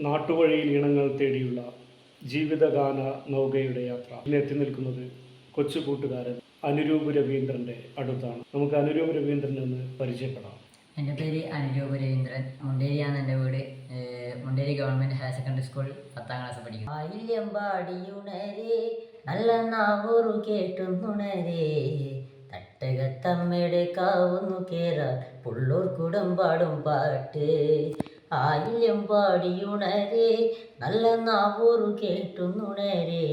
നാട്ടുവഴിയിൽ ഇണങ്ങൾ തേടിയുള്ള ജീവിതഗാന നൗകയുടെ യാത്ര. ഇന്ന് എത്തി നിൽക്കുന്നത് കൊച്ചു കൂട്ടുകാരൻ അനുരൂപ് രവീന്ദ്രന്റെ അടുത്താണ്. നമുക്ക് അനുരൂപ് രവീന്ദ്രൻ ഒന്ന് പരിചയപ്പെടാം. എന്റെ പേര് അനുരൂപ് രവീന്ദ്രൻ. മുണ്ടേരിയാണ് എന്റെ വീട്. Munderi government higher secondary school പത്താം ക്ലാസ് പഠിക്കും ആയില്യമ്പാടിയുണരേ നല്ല നാവൂറു കേട്ടുന്നുണരേ. തട്ടകത്തമ്മയുടെ കാവുന്നു കേറാൻ പുള്ളൂർ കുടമ്പാടും പാട്ട്. ആയില്യം പാടിയുണരേ നല്ല നാവൂറു കേട്ടുന്നുണരേ.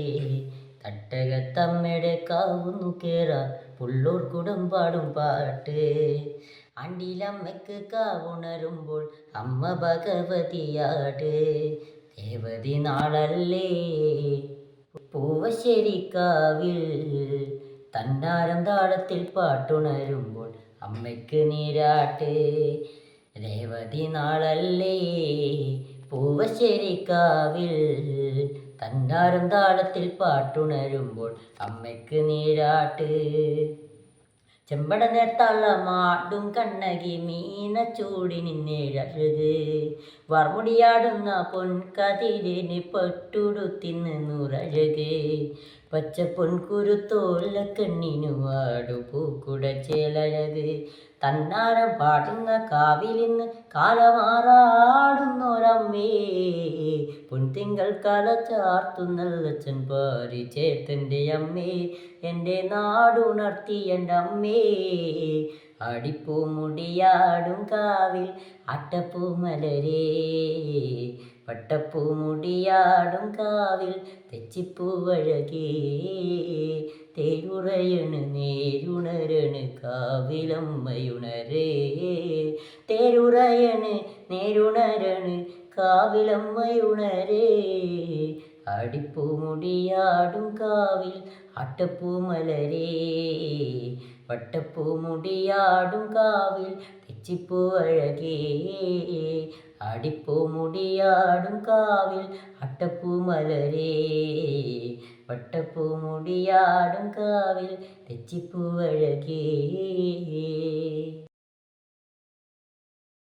തട്ടകത്തമ്മയുടെ കാവുന്നു കേറ പുള്ളൂർ കുടുംബാടും പാട്ട്. അണ്ടിലമ്മയ്ക്ക് കാവുണരുമ്പോൾ അമ്മ ഭഗവതിയാട്. ദേവതി നാളല്ലേ? പൂവശ്ശേരിക്കാവിൽ തന്നാരം താളത്തിൽ പാട്ടുണരുമ്പോൾ അമ്മയ്ക്ക് നീരാട്ട്. രേവതി നാളല്ലേ? പൂവശ്ശേരിക്കാവിൽ തന്നാരം താളത്തിൽ പാട്ടുണരുമ്പോൾ അമ്മയ്ക്ക് നീരാട്ട്. ചെമ്പട നേർത്തള്ള മാടും കണ്ണകി മീന ചൂടി നിന്നേഴഴുത് വർമുടിയാടുന്ന പൊൻകതിരിന് പെട്ടുടുത്തിന്ന് നൂറഴക് പച്ച പൊൻകുരുത്തോല കണ്ണിനു വാടു പൂക്കുട ചേലഴക്. തന്നാരം പാടുന്ന കാവിലിന്ന് കാലമാറാടുന്നൊരമ്മേ. പൊൻതിങ്കൾ കല ചാർത്തുന്നല്ലച്ചൻ പാരി ചേത്തന്റെ അമ്മേ. എന്റെ നാടുണർത്തി എന്റെ അമ്മേ. അടിപ്പൂ മുടിയാടും കാവിൽ അട്ടപ്പൂ മലരേ. വട്ടപ്പൂ മുടിയാടും കാവിൽ തെച്ചിപ്പൂവഴകേ തേരുറയണ് നേരുണരണ് കാവിലമ്മയുണരേ. തേരുറയണ് നേരുണരണ് കാവിലമ്മയുണരേ. അടിപ്പൂ മുടിയാടും കാവിൽ അട്ടപ്പൂ മലരേ. വട്ടപ്പൂ മുടിയാടും കാവിൽ തെച്ചിപ്പൂ അഴകേ അടിപ്പൂ മുടിയാടും കാവിൽ അട്ടപ്പൂ മലരേ വട്ടപ്പൂ മുടിയാടും കാവിൽ തെച്ചിപ്പൂ അഴകേ